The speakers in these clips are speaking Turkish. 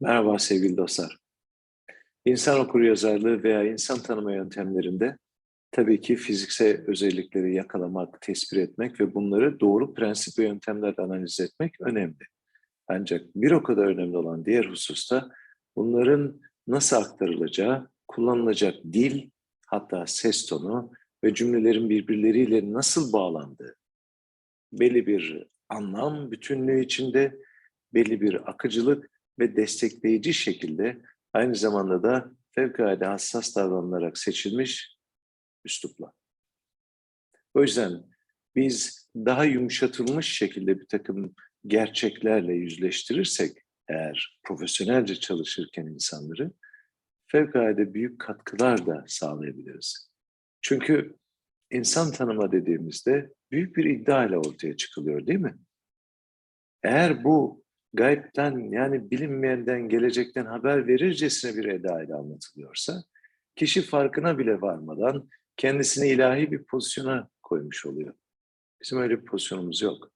Merhaba sevgili dostlar. İnsan okuryazarlığı veya insan tanıma yöntemlerinde tabii ki fiziksel özellikleri yakalamak, tespit etmek ve bunları doğru prensip ve yöntemlerle analiz etmek önemli. Ancak bir o kadar önemli olan diğer hususta bunların nasıl aktarılacağı, kullanılacak dil, hatta ses tonu ve cümlelerin birbirleriyle nasıl bağlandığı, belli bir anlam bütünlüğü içinde, belli bir akıcılık ve destekleyici şekilde aynı zamanda da fevkalade hassas davranılarak seçilmiş üslupla. O yüzden biz daha yumuşatılmış şekilde bir takım gerçeklerle yüzleştirirsek eğer profesyonelce çalışırken insanları fevkalade büyük katkılar da sağlayabiliriz. Çünkü insan tanıma dediğimizde büyük bir iddia ile ortaya çıkılıyor değil mi? Eğer bu gaybden yani bilinmeyenden gelecekten haber verircesine bir eda ile anlatılıyorsa kişi farkına bile varmadan kendisini ilahi bir pozisyona koymuş oluyor. Bizim öyle bir pozisyonumuz yok.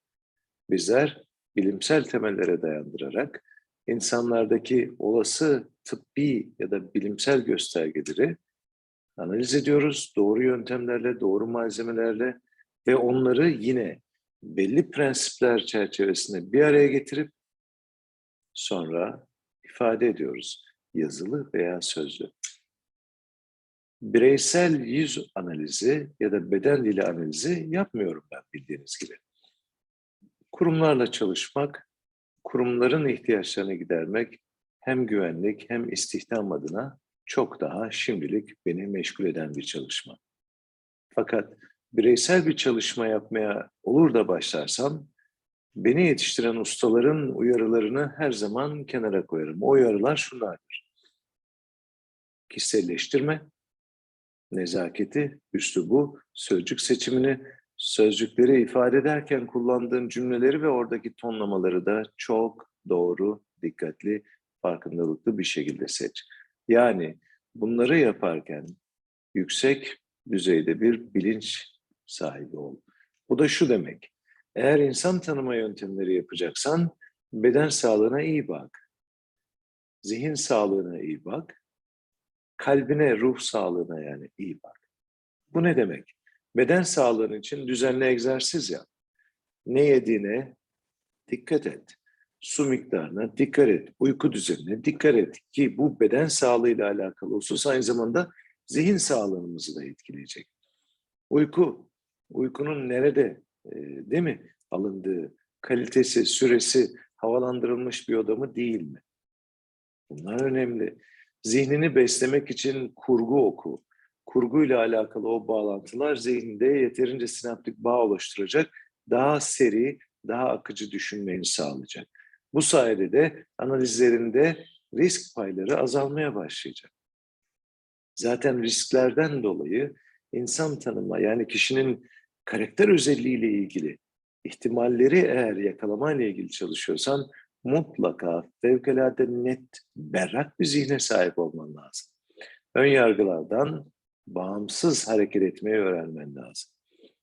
Bizler bilimsel temellere dayandırarak insanlardaki olası tıbbi ya da bilimsel göstergeleri analiz ediyoruz. Doğru yöntemlerle, doğru malzemelerle ve onları yine belli prensipler çerçevesinde bir araya getirip sonra ifade ediyoruz. Yazılı veya sözlü. Bireysel yüz analizi ya da beden dili analizi yapmıyorum ben bildiğiniz gibi. Kurumlarla çalışmak, kurumların ihtiyaçlarını gidermek hem güvenlik hem istihdam adına çok daha şimdilik beni meşgul eden bir çalışma. Fakat bireysel bir çalışma yapmaya olur da başlarsam beni yetiştiren ustaların uyarılarını her zaman kenara koyarım. O uyarılar şunlardır. Kişiselleştirme, nezaketi, üslubu, sözcük seçimini, sözcükleri ifade ederken kullandığın cümleleri ve oradaki tonlamaları da çok doğru, dikkatli, farkındalıklı bir şekilde seç. Yani bunları yaparken yüksek düzeyde bir bilinç sahibi ol. Bu da şu demek. Eğer insan tanıma yöntemleri yapacaksan beden sağlığına iyi bak. Zihin sağlığına iyi bak. Kalbine, ruh sağlığına yani iyi bak. Bu ne demek? Beden sağlığın için düzenli egzersiz yap. Ne yediğine dikkat et. Su miktarına dikkat et. Uyku düzenine dikkat et. Ki bu beden sağlığıyla alakalı husus aynı zamanda zihin sağlığımızı da etkileyecek. Uyku, uykunun nerede değil mi alındığı, kalitesi, süresi havalandırılmış bir oda mı değil mi? Bunlar önemli. Zihnini beslemek için kurgu oku. Kurguyla alakalı o bağlantılar zihninde yeterince sinaptik bağ oluşturacak, daha seri, daha akıcı düşünmeni sağlayacak. Bu sayede de analizlerinde risk payları azalmaya başlayacak. Zaten risklerden dolayı insan tanıma yani kişinin karakter özelliğiyle ilgili ihtimalleri eğer yakalamayla ilgili çalışıyorsan mutlaka fevkalade net, berrak bir zihne sahip olman lazım. Ön yargılardan bağımsız hareket etmeyi öğrenmen lazım.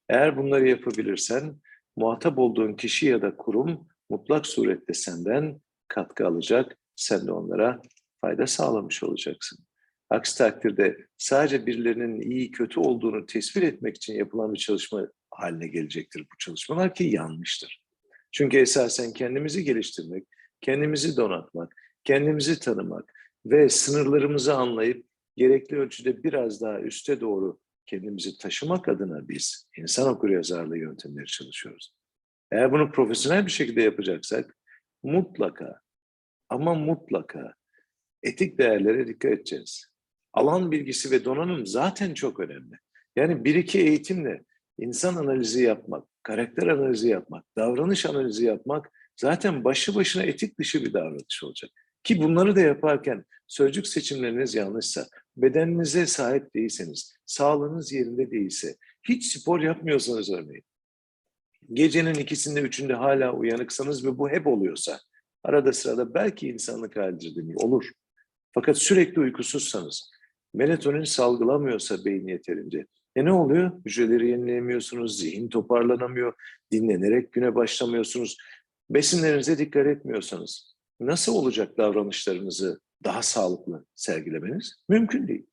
Eğer bunları yapabilirsen muhatap olduğun kişi ya da kurum mutlak surette senden katkı alacak, sen de onlara fayda sağlamış olacaksın. Aksi takdirde sadece birilerinin iyi kötü olduğunu tespit etmek için yapılan bir çalışma haline gelecektir bu çalışmalar ki yanlıştır. Çünkü esasen kendimizi geliştirmek, kendimizi donatmak, kendimizi tanımak ve sınırlarımızı anlayıp gerekli ölçüde biraz daha üste doğru kendimizi taşımak adına biz insan okuryazarlığı yöntemleri çalışıyoruz. Eğer bunu profesyonel bir şekilde yapacaksak mutlaka ama mutlaka etik değerlere dikkat edeceğiz. Alan bilgisi ve donanım zaten çok önemli. Yani bir iki eğitimle insan analizi yapmak, karakter analizi yapmak, davranış analizi yapmak zaten başlı başına etik dışı bir davranış olacak. Ki bunları da yaparken sözcük seçimleriniz yanlışsa, bedeninize sahip değilseniz, sağlığınız yerinde değilse, hiç spor yapmıyorsanız örneğin, gecenin ikisinde üçünde hala uyanıksanız ve bu hep oluyorsa, arada sırada belki insanlık halidir deniyor, olur. Fakat sürekli uykusuzsanız, melatonin salgılamıyorsa beyin yeterince, e ne oluyor? Hücreleri yenileyemiyorsunuz, zihin toparlanamıyor, dinlenerek güne başlamıyorsunuz. Besinlerinize dikkat etmiyorsanız, nasıl olacak davranışlarınızı daha sağlıklı sergilemeniz? Mümkün değil.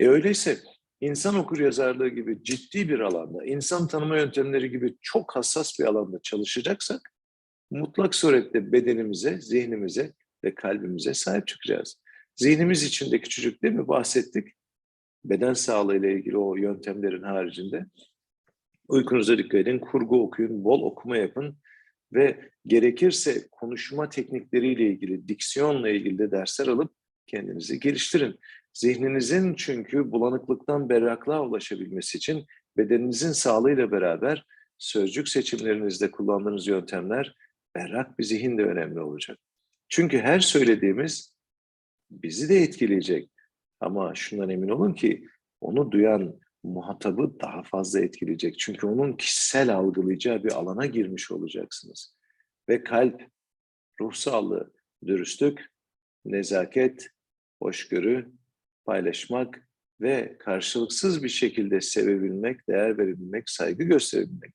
E öyleyse insan okur yazarlığı gibi ciddi bir alanda, insan tanıma yöntemleri gibi çok hassas bir alanda çalışacaksak mutlak surette bedenimize, zihnimize ve kalbimize sahip çıkacağız. Zihnimiz içinde küçücük değil mi bahsettik? Beden sağlığı ile ilgili o yöntemlerin haricinde uykunuza dikkat edin, kurgu okuyun, bol okuma yapın ve gerekirse konuşma teknikleriyle ilgili, diksiyonla ilgili de dersler alıp kendinizi geliştirin. Zihninizin çünkü bulanıklıktan berraklığa ulaşabilmesi için bedeninizin sağlığıyla beraber sözcük seçimlerinizde kullandığınız yöntemler berrak bir zihin de önemli olacak. Çünkü her söylediğimiz bizi de etkileyecek. Ama şundan emin olun ki onu duyan muhatabı daha fazla etkileyecek. Çünkü onun kişisel algılayacağı bir alana girmiş olacaksınız. Ve kalp, ruh sağlığı, dürüstlük, nezaket, hoşgörü, paylaşmak ve karşılıksız bir şekilde sevebilmek, değer verebilmek, saygı gösterebilmek.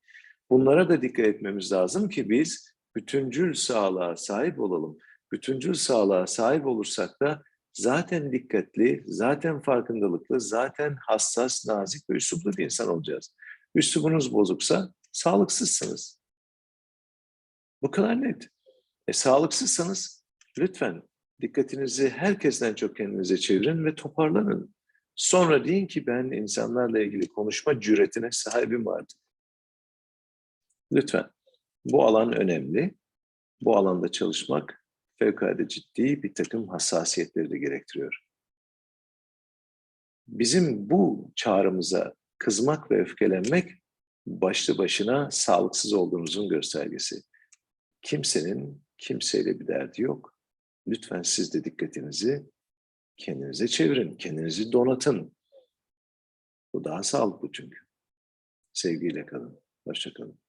Bunlara da dikkat etmemiz lazım ki biz bütüncül sağlığa sahip olalım. Bütüncül sağlığa sahip olursak da zaten dikkatli, zaten farkındalıklı, zaten hassas, nazik ve üsluplu bir insan olacağız. Üslubunuz bozuksa sağlıksızsınız. Bu kadar net. E, sağlıksızsanız lütfen dikkatinizi herkesten çok kendinize çevirin ve toparlanın. Sonra deyin ki ben insanlarla ilgili konuşma cüretine sahibim artık. Lütfen. Bu alan önemli. Bu alanda çalışmak fevkalade ciddi bir takım hassasiyetleri de gerektiriyor. Bizim bu çağrımıza kızmak ve öfkelenmek başlı başına sağlıksız olduğunuzun göstergesi. Kimsenin kimseyle bir derdi yok. Lütfen siz de dikkatinizi kendinize çevirin, kendinizi donatın. Bu daha sağlıklı çünkü. Sevgiyle kalın, hoşça kalın.